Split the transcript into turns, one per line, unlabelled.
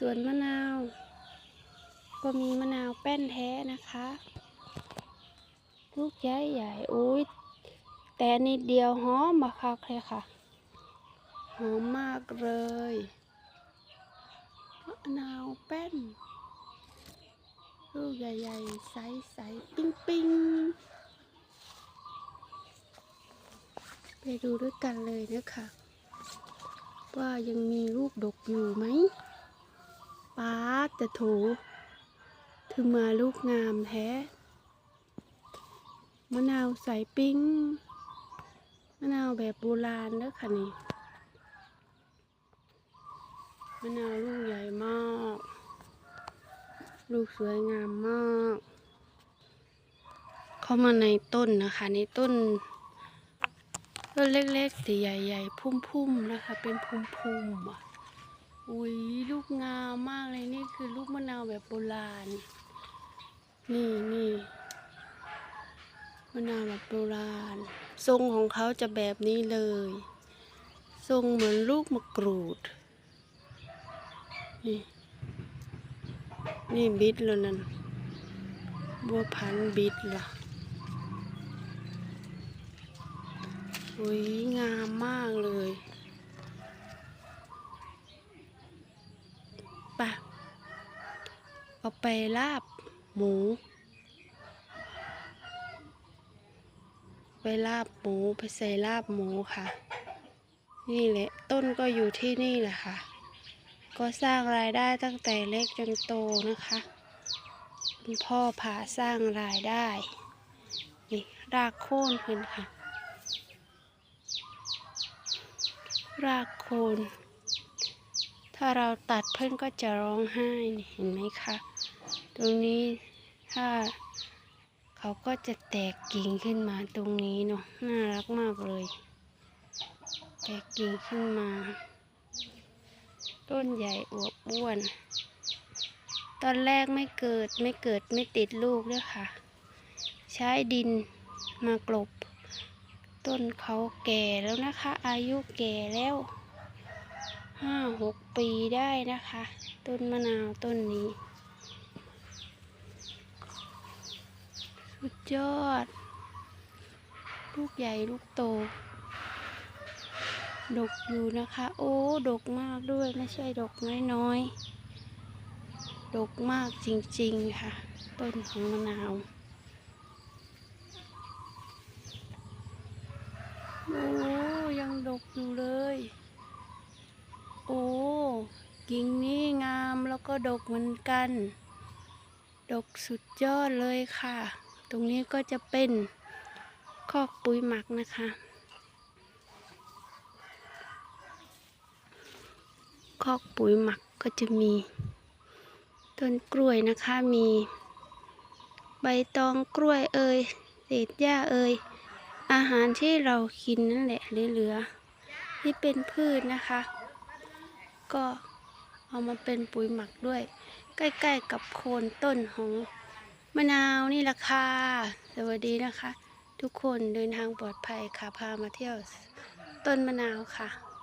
สวนมะนาว ก็มีมะนาวแป้นแท้นะคะ ลูกใหญ่ใหญ่ๆอุ้ยแต่นิดเดียวหอมมาคักเลยค่ะ หอมมากเลยมะนาวแป้น ลูกใหญ่ๆใสๆปิ้งปิ้งไปดูด้วยกันเลยนะคะว่ายังมีลูกดกอยู่ไหม ป้าจะโถถึงมาลูกงามแท้ มะนาวใสปิ้ง มะนาวแบบโบราณเด้อค่ะนี่ มะนาวลูกใหญ่มาก ลูกสวยงามมาก เข้ามาในต้นนะคะ ในต้นต้นเล็กๆแต่ใหญ่ๆ พุ่มๆนะคะ เป็นพุ่มๆอะ อุ้ยลูกงามมากเลยนี่คือลูกมะนาวแบบโบราณ นี่นี่มะนาวแบบโบราณ ทรงของเขาจะแบบนี้เลย ทรงเหมือนลูกมะกรูด นี่ นี่บิดแล้วนั่นบัวพันธุ์บิดล่ะอุ้ยงามมากเลย ปะเอาไปลาบหมู ไปลาบหมูไปใส่ลาบหมูค่ะ นี่แหละต้นก็อยู่ที่นี่แหละค่ะ ก็สร้างรายได้ตั้งแต่เล็กจนโตนะคะคุณพ่อพาสร้างรายได้ นี่รากโค่นขึ้นค่ะ รากโคน ถ้าเราตัดเพื่อนก็จะร้องไห้เห็นไหมคะ ตรงนี้ถ้าเขาก็จะแตกกิ่งขึ้นมาตรงนี้เนาะน่ารักมากเลย แตกกิ่งขึ้นมา ต้นใหญ่อวบอ้วน ตอนแรกไม่เกิดไม่เกิดไม่ติดลูกด้วยค่ะ ใช้ดินมากลบ ต้นเขาแก่แล้วนะคะ อายุแก่แล้ว ห้าหกปีได้นะคะ ต้นมะนาวต้นนี้ สุดยอด ลูกใหญ่ลูกโต ดกอยู่นะคะ โอ้ ดกมากด้วยไม่ใช่ดกน้อยๆ ดกมากจริงๆค่ะ ต้นของมะนาวโอ้ยังดกอยู่เลย โอ้กิ่งนี้งามแล้วก็ดกเหมือนกัน ดกสุดยอดเลยค่ะ ตรงนี้ก็จะเป็นคอกปุ๋ยหมักนะคะ คอกปุ๋ยหมักก็จะมี ต้นกล้วยนะคะมี ใบตองกล้วยเอ่ยเศษหญ้าเอ่ยอาหารที่เรากินนั่นแหละเหลือๆที่เป็นพืชนะคะ ก็เอามาเป็นปุ๋ยหมักด้วย ใกล้ๆกับโคนต้นของมะนาวนี่แหละค่ะสวัสดีนะคะ ทุกคนเดินทางปลอดภัยค่ะพามาเที่ยวต้นมะนาวค่ะ